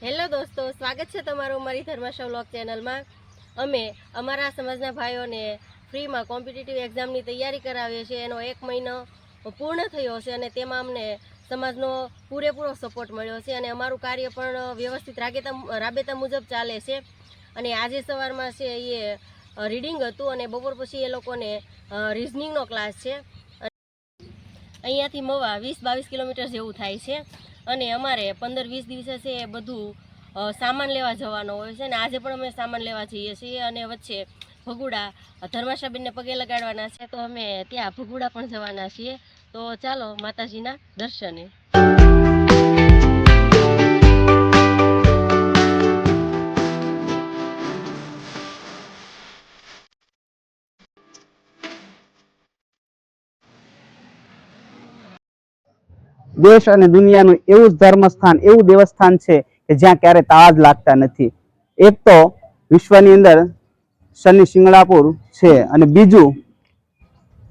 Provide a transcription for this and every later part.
Hello દોસ્તો, સ્વાગત છે તમારું મારી ધર્માશવ વ્લોગ ચેનલમાં. અમે અમારા સમાજના ભાઈઓને ફ્રીમાં કોમ્પિટિટિવ એક્ઝામની તૈયારી કરાવીએ છીએ. એનો એક મહિનો પૂર્ણ થયો છે અને તેમાં અમને સમાજનો પૂરેપૂરો સપોર્ટ મળ્યો છે અને અમારું કાર્ય પણ વ્યવસ્થિત રાગેતા રાબેતા મુજબ ચાલે છે. અને આજે સવારમાં છે એ રીડિંગ હતું અને બપોર પછી એ લોકોને રિઝનિંગનો ક્લાસ છે. અહીંયાથી મવા વીસ બાવીસ કિલોમીટર જેવું થાય છે. અને અમારે પંદર વીસ દિવસે છે એ બધું સામાન લેવા જવાનો હોય છે અને આજે પણ અમે સામાન લેવા જઈએ છીએ અને વચ્ચે ભગુડા ધર્માશાબેનને પગે લગાડવાના છે. તો અમે ત્યાં ભગુડા પણ જવાના છીએ. તો ચાલો માતાજીના દર્શને. દેશ અને દુનિયાનું એવું જ ધર્મસ્થાન, એવું દેવસ્થાન છે કે જ્યાં ક્યારે તાજ લાગતા નથી. એક તો વિશ્વની અંદર શનિ શિંગણાપુર છે અને બીજું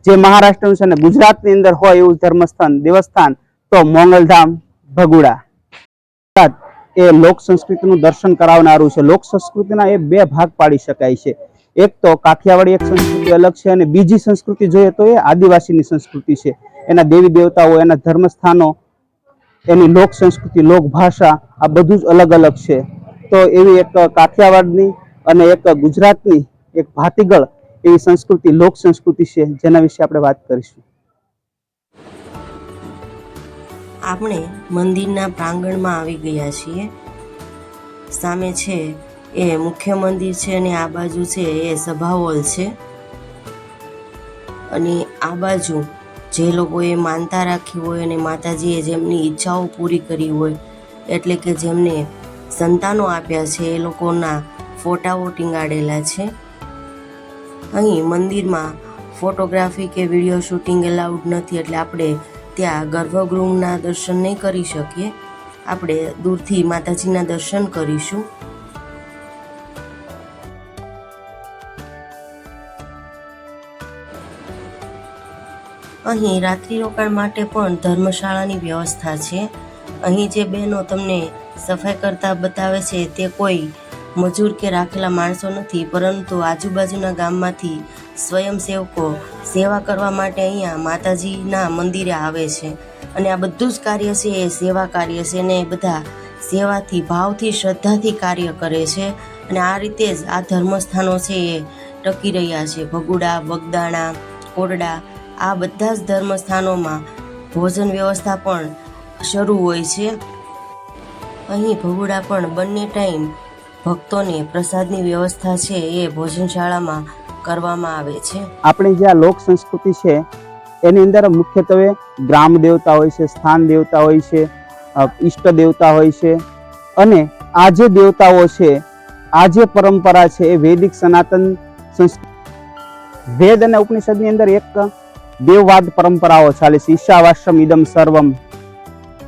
જે મહારાષ્ટ્રનું છે અને ગુજરાતની અંદર હોય એવું ધર્મસ્થાન, દેવસ્થાન, તો મોંગલધામ, ભગુડા. એ લોક સંસ્કૃતિનું દર્શન કરાવનારું છે. લોક સંસ્કૃતિના એ બે ભાગ પાડી શકાય છે. એક તો કાઠિયાવાડી એક સંસ્કૃતિ અલગ છે અને બીજી સંસ્કૃતિ જોઈએ તો એ આદિવાસીની સંસ્કૃતિ છે. એના દેવી દેવતાઓ, એના ધર્મસ્થાનો, એની લોક સંસ્કૃતિ, લોક ભાષા, આ બધું જ અલગ અલગ છે. તો એવી એક કાઠિયાવાડની અને એક ગુજરાતની એક ભાતીગળ એવી સંસ્કૃતિ, લોક સંસ્કૃતિ છે, જેના વિશે આપણે વાત કરીશું. આપણે મંદિરના પ્રાંગણમાં આવી ગયા છીએ. સામે છે એ મુખ્ય મંદિર છે અને આ બાજુ છે એ સભા હોલ છે. અને આ બાજુ જે લોકોએ માનતા રાખી હોય અને માતાજીએ જેમની ઈચ્છાઓ પૂરી કરી હોય, એટલે કે જેમને સંતાનો આપ્યા છે, એ લોકોના ફોટાઓ ટીંગાડેલા છે. અહીં મંદિરમાં ફોટોગ્રાફી કે વીડિયો શૂટિંગ એલાઉડ નથી, એટલે આપણે ત્યાં ગર્ભગૃહના દર્શન નહીં કરી શકીએ. આપણે દૂરથી માતાજીના દર્શન કરીશું. અહીં રાત્રિ રોકાણ માટે પણ ધર્મશાળાની વ્યવસ્થા છે. અહીં જે બહેનો તમને સફાઈ કરતા બતાવે છે તે કોઈ મજૂર કે રાખેલા માણસો નથી, પરંતુ આજુબાજુના ગામમાંથી સ્વયંસેવકો સેવા કરવા માટે અહીંયા માતાજીના મંદિરે આવે છે. અને આ બધું જ કાર્ય છે, એ સેવા કાર્ય છે ને બધા સેવાથી, ભાવથી, શ્રદ્ધાથી કાર્ય કરે છે. અને આ રીતે જ આ ધર્મસ્થાનો છે એ ટકી રહ્યા છે. ભગુડા, બગદાણા, કોરડા આ બધા જ ધર્મસ્થાનોમાં ભોજન વ્યવસ્થા પણ શરૂ હોય છે. અહીં ભગુડા પણ બંને ટાઈમ ભક્તોને પ્રસાદની વ્યવસ્થા છે એ ભોજનશાળામાં કરવામાં આવે છે. આપણી જે આ લોક સંસ્કૃતિ છે, એની અંદર મુખ્યત્વે ગ્રામ દેવતા હોય છે, સ્થાન દેવતા હોય છે ઈષ્ટ દેવતા હોય છે અને આ જે દેવતાઓ છે, આ જે પરંપરા છે એ વૈદિક સનાતન સંસ્કૃતિ. વેદ અને ઉપનિષદની અંદર એક દેવવાદ પરંપરાઓ ચાલે છે. ઈશાવાશ્રમ ઇદમ સર્વમ.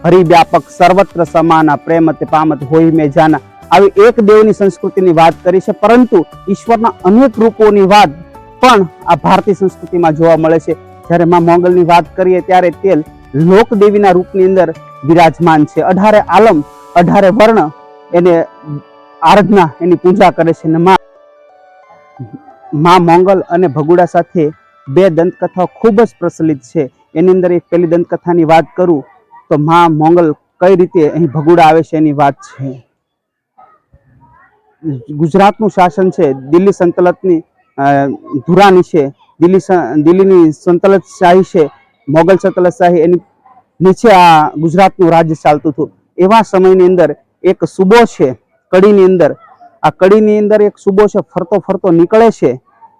હરિવ્યાપક સર્વત્ર સમાના પ્રેમતે પામત હોય મેં જાના. આવી એક દેવની સંસ્કૃતિની વાત કરી છે, પરંતુ ઈશ્વરના અનેક રૂપોની વાત પણ આ ભારતીય સંસ્કૃતિમાં જોવા મળે છે. જ્યારે માં મોંગલની વાત કરીએ ત્યારે તે લોકદેવીના રૂપની અંદર વિરાજમાન છે. અઢારે આલમ, અઢારે વર્ણ એને આરાધના, એની પૂજા કરે છે અને માં મોંગલ અને ભગુડા સાથે બે દંતકથાઓ ખૂબ જ પ્રચલિત છે. એની અંદર એક પહેલી દંતકથાની વાત કરું તો માં મોંગલ કઈ રીતે અહીં ભગુડા આવે છે એની વાત છે. ગુજરાતનું શાસન છે, દિલ્હી સંતલતની ધુરાની છે, દિલ્હી દિલ્હીની સંતલત શાહી છે, મોગલ સંતલત શાહી એની નીચે આ ગુજરાતનું રાજ્ય ચાલતું હતું. એવા સમયની અંદર એક સુબો છે, કડીની અંદર. આ કડીની અંદર એક સુબો છે, ફરતો ફરતો નીકળે છે.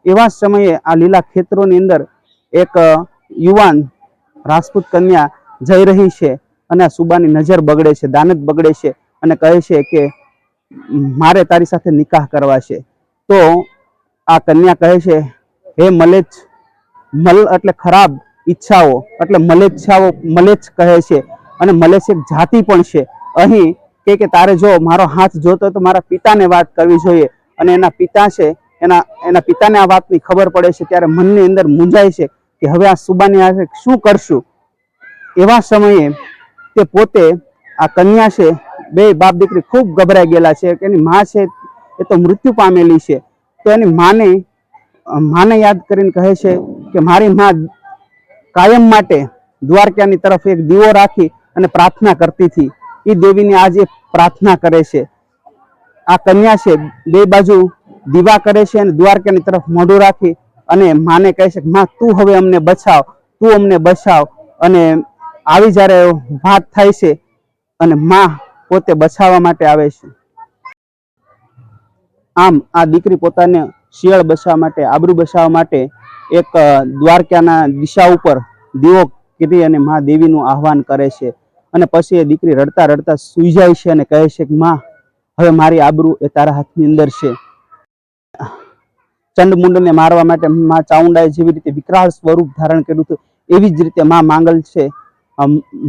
એવા સમયે આ લીલા ખેતરોની અંદર એક યુવાન રાજપૂત કન્યા જઈ રહી છે અને આ સુબાની નજર બગડે છે, દાનત બગડે છે અને કહે છે કે, મારે તારી સાથે નિકાહ કરવા છે. તો આ કન્યા કહે છે, હે મલેચ મલ એટલે ખરાબ ઈચ્છાઓ, એટલે મલેચ્છાઓ મલેચ કહે છે અને મલેચ એક જાતિ પણ છે. અહીં કે તારે જો મારો હાથ જોતો તો મારા પિતાને વાત કરવી જોઈએ અને એના પિતા છે એના એના પિતાને આ વાતની ખબર પડે છે ત્યારે મનની અંદર મૂંઝાય છે કે હવે આ સુબાની આ શું કરશું? એવા સમયે તે પોતે આ કન્યા છે, બે બાપ દીકરી ખૂબ ગભરાઈ ગયેલા છે, કે એની મા છે, એ તો મૃત્યુ પામેલી છે. તો એની માને માને યાદ કરીને કહે છે કે મારી મા કાયમ માટે દ્વારકાની તરફ એક દીવો રાખી અને પ્રાર્થના કરતી હતી. એ દેવીને આજે પ્રાર્થના કરે છે. આ કન્યા છે, બે બાજુ દીવા કરે છે અને દ્વારકાની તરફ મોઢું રાખી અને માને કહે છે માં, તું હવે અમને બચાવ, તું અમને બચાવ. અને આવી જ્યારે વાત થાય છે અને માં પોતે બચાવવા માટે આવે છે. આમ આ દીકરી પોતાને શિયાળ બચાવવા માટે, આબરૂ બચાવવા માટે એક દ્વારકાના દિશા ઉપર દીવો કીધી અને મા દેવીનું આહવાન કરે છે. અને પછી એ દીકરી રડતા રડતા સૂઈ જાય છે અને કહે છે કે, માં, હવે મારી આબરૂ એ તારા હાથની અંદર છે. ચંડમુંડને મારવા માટે માં ચાઉંડાએ જેવી રીતે વિકરાળ સ્વરૂપ ધારણ કર્યું હતું, એવી જ રીતે માં માંગલ છે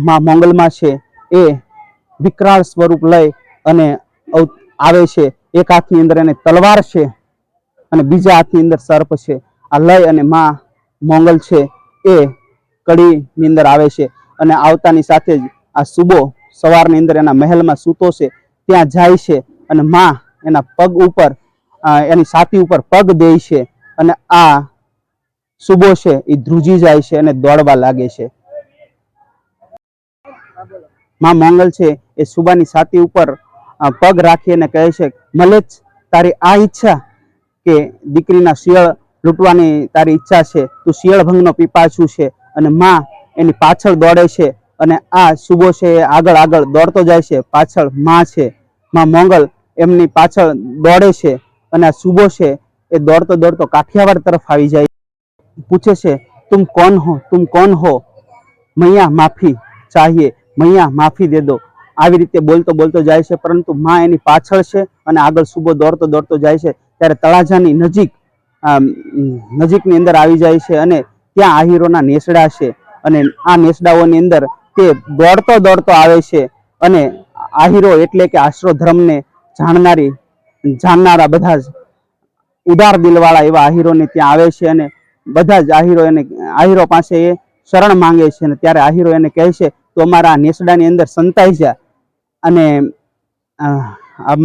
માં મોંગલમાં છે, એ વિકરાળ સ્વરૂપ લઈ અને આવે છે, એક હાથની અંદર એને તલવાર છે અને બીજા હાથની અંદર સર્પ છે. આ લઈ અને માં મોંગલ છે, એ કડીની અંદર આવે છે અને આવતાની સાથે જ આ સુબો સવારની અંદર એના મહેલમાં સૂતો છે, ત્યાં જાય છે અને માં એના પગ ઉપર એની છાતી ઉપર પગ દે છે અને આ સુબો છે એ ધ્રુજી જાય છે અને દોડવા લાગે છે. માં મોંગલ છે, એ સુબાની છાતી ઉપર પગ રાખી અને કહે છે મલેચ તારી આ ઈચ્છા કે દીકરીના શિયળ લૂંટવાની તારી ઈચ્છા છે, તું શિયળ ભંગનો પીપાછું છે અને માં એની પાછળ દોડે છે અને આ સુબો છે, એ આગળ આગળ દોડતો જાય છે, પાછળમાં છે. માં મોંગલ એમની પાછળ દોડે છે અને આ સુબો છે, એ દોડતો દોડતો કાઠિયાવાડ તરફ આવી જાય. પૂછે છે તુમ કોણ હો? તુમ કોણ હો? મૈયા માફી ચાહીએ, મૈયા માફી દે દો. આવી રીતે બોલતો બોલતો જાય છે, પરંતુ માં એની પાછળ છે અને આગળ સુબો દોડતો દોડતો જાય છે, ત્યારે તળાજાની નજીક નજીકની અંદર આવી જાય છે અને ત્યાં આહીરોના નેસડા છે અને આ નેસડાઓની અંદર તે દોડતો દોડતો આવે છે અને આહીરો એટલે કે આશ્રો ધર્મને જાણનારી જાણનારા બધા જ ઉદાર દિલવાળા એવા આહીરોને ત્યાં આવે છે અને બધા જ આહીરો એને, આહીરો પાસે એ શરણ માંગે છે અને ત્યારે આહીરો એને કહે છે, તો અમારા નેસડાની અંદર સંતાઈ જા. અને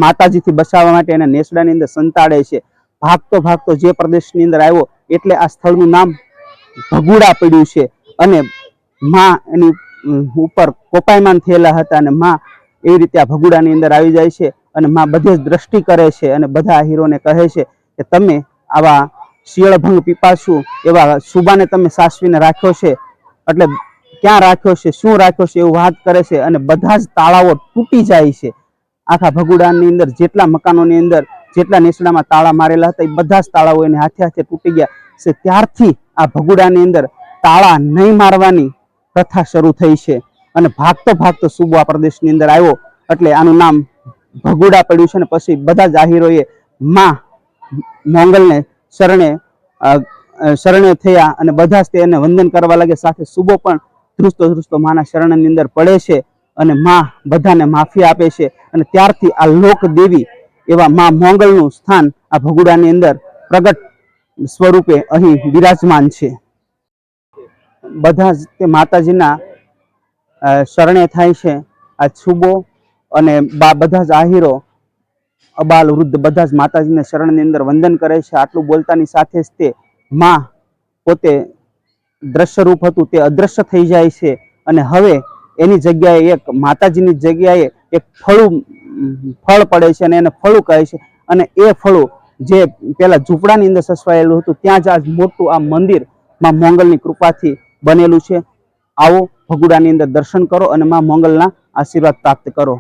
માતાજીથી બચાવવા માટે એને નેસડાની અંદર સંતાડે છે. ભાગતો ભાગતો જે પ્રદેશની અંદર આવ્યો, એટલે આ સ્થળનું નામ ભગુડા પડ્યું છે. અને માં એની ઉપર કોપાયમાન થયેલા હતા અને માં એવી રીતે આ ભગુડાની અંદર આવી જાય છે. અને માં બધે જ દ્રષ્ટિ કરે છે અને બધા હીરોને કહે છે કે તમે આવા શિયળભંગ પીપાસુ એવા સુબાને તમે સાસવીને રાખ્યો છે. એટલે ક્યાં રાખ્યો છે, શું રાખ્યો છે એવું વાત કરે છે અને બધા જ તાળાઓ તૂટી જાય છે. આખા ભગુડાની અંદર જેટલા મકાનોની અંદર જેટલા નેસડામાં તાળા મારેલા હતા એ બધા જ તાળાઓ એને હાથે હાથે તૂટી ગયા છે. ત્યારથી આ ભગુડાની અંદર તાળા નહીં મારવાની પ્રથા શરૂ થઈ છે. અને ભાગતો ભાગતો સુબો આ પ્રદેશની અંદર આવ્યો. એટલે આનું નામ ભગુડા પડ્યું છે ને પછી બધા જ આહીરોએ માં મોંગલને શરણે શરણે થયા અને બધા જ તેને વંદન કરવા લાગે સાથે સુબો પણ ધ્રુસ્તો ધ્રુસ્તો માના શરણની અંદર પડે છે અને માં બધાને માફી આપે છે. અને ત્યારથી આ લોક દેવી એવા માં મોંગલનું સ્થાન આ ભગુડાની અંદર પ્રગટ સ્વરૂપે અહીં બિરાજમાન છે. બધા જ તે માતાજીના શરણે થાય છે. આ છુબો અને બા બધા જ આહીરો અબાલ, વૃદ્ધ બધા જ માતાજીને શરણની અંદર વંદન કરે છે. આટલું બોલતાની સાથે જ તે માં પોતે દ્રશ્યરૂપ હતું. તે અદ્રશ્ય થઈ જાય છે. અને હવે એની જગ્યાએ એક માતાજીની જગ્યાએ એક ફળું, ફળ પડે છે અને એને ફળું કહે છે. અને એ ફળું જે પેલા ઝૂંપડાની અંદર સસવાયેલું હતું, ત્યાં જ આજ મોટું આ મંદિરમાં મોંગલની કૃપાથી બનેલું છે. આવો ભગુડાની અંદર દર્શન કરો અને માં મોંગલના આશીર્વાદ પ્રાપ્ત કરો.